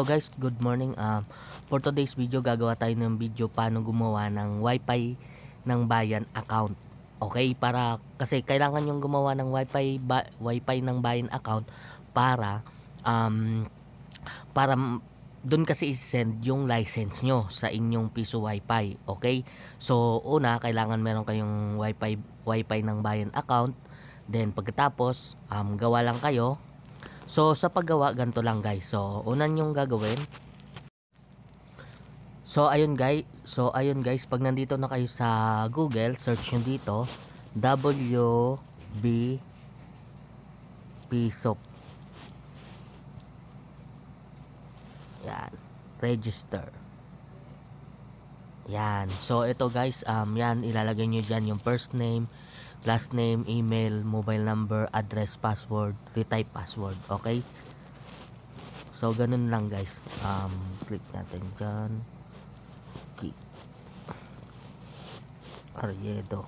So guys, good morning. Um, for today's video, gagawa tayo ng video paano gumawa ng wifi ng bayan account. Okay, para kasi kailangan yung gumawa ng wifi ba, wifi ng bayan account para um para doon kasi i-send yung license nyo sa inyong piso wifi. Okay? So, una, kailangan meron kayong wifi wifi ng bayan account. Then pagkatapos, um, gawa lang kayo So, sa paggawa, ganito lang guys. So, unan yung gagawin. So, ayun guys. So, ayun guys. Pag nandito na kayo sa Google, search nyo dito. WB Pisop. Yan. Register. Yan. So, ito guys. Um, yan. Ilalagay nyo dyan yung first name, last name, email, mobile number, address, password, retype password. Okay? So, ganun lang guys. Um, click natin dyan. Okay. Ariedo.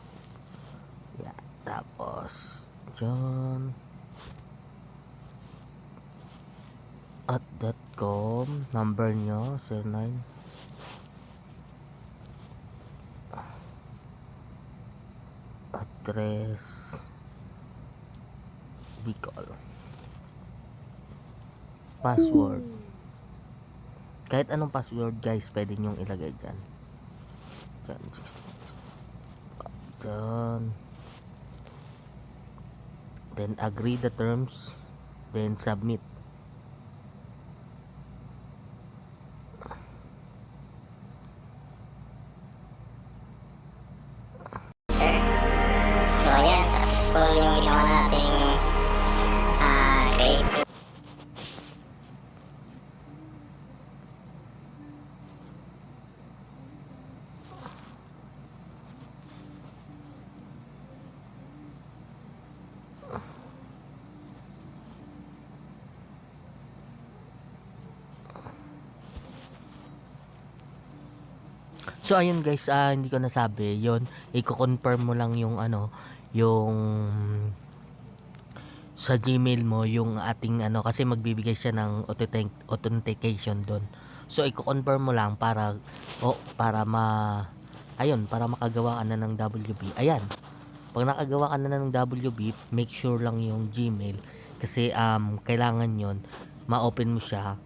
Yeah. Tapos, dyan. At .com. Number nyo, 09. Address Bicol password. Kahit anong password guys pwede nyong ilagay dyan. Dyan 16 dyan. Then agree the terms. Then submit So, ayan, successful yung ginawa nating ah, create. So ayun guys, ah hindi ko nasabi, 'yon. Iko-confirm mo lang yung ano, yung sa Gmail mo yung ating ano kasi magbibigay siya ng authentic- authentication doon. So iko-confirm mo lang para o para ma ayun, para makagawa ka na ng WB. Ayan. Pag nakagawa ka na ng WB, make sure lang yung Gmail kasi um kailangan 'yon ma-open mo siya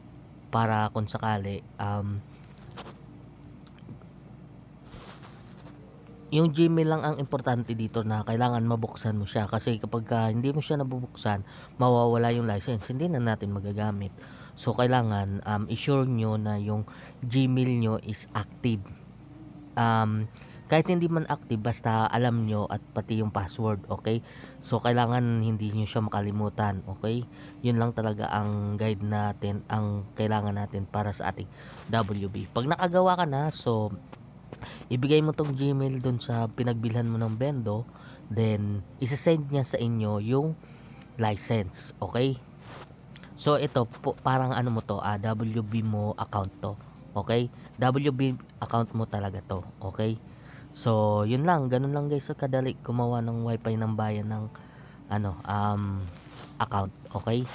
para kung sakali um yung Gmail lang ang importante dito na kailangan mabuksan mo siya. Kasi kapag ka hindi mo siya nabubuksan mawawala yung license. Hindi na natin magagamit. So kailangan um, i-sure nyo na yung Gmail nyo is active. Um, kahit hindi man active basta alam nyo at pati yung password okay? So kailangan hindi nyo siya makalimutan okay? Yun lang talaga ang guide natin ang kailangan natin para sa ating WB pag nakagawa ka na so ibigay mo tong Gmail dun sa pinagbilhan mo ng bendo then isa-send niya sa inyo yung license okay? So ito po, parang ano mo to ah, WB mo account to okay? WB account mo talaga to okay? So yun lang ganun lang guys so kadali gumawa ng wifi ng bayan ng ano um account okay